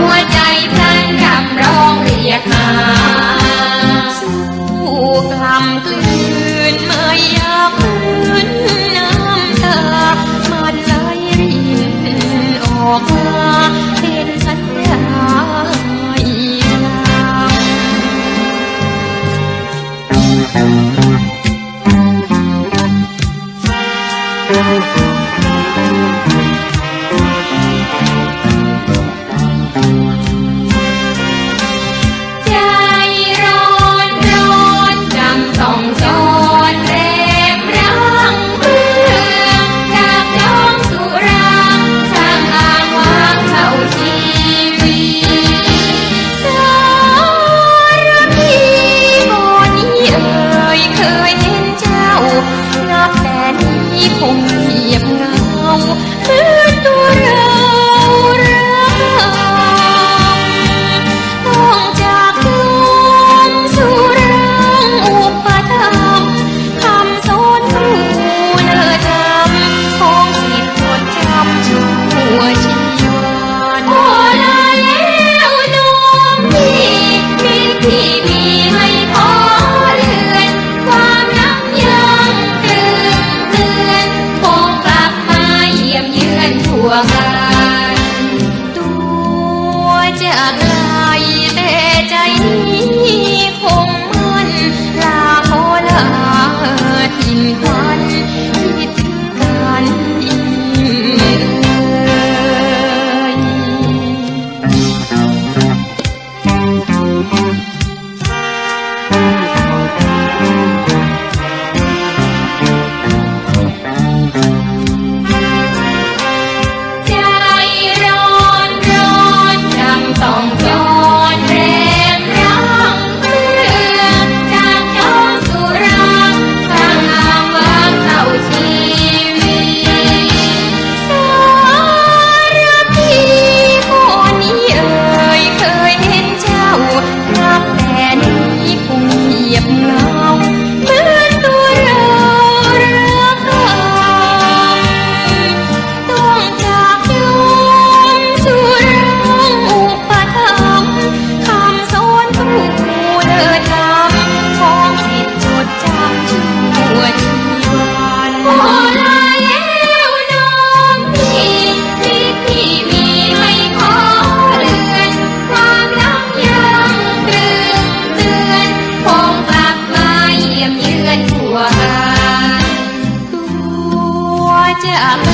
หัวใจพลันคำร้องเรียหาสู้คลำกลืนเมื่อยาบน้ำตามันไหลรินออกมาเป็นสัญญาอีก ตั ตั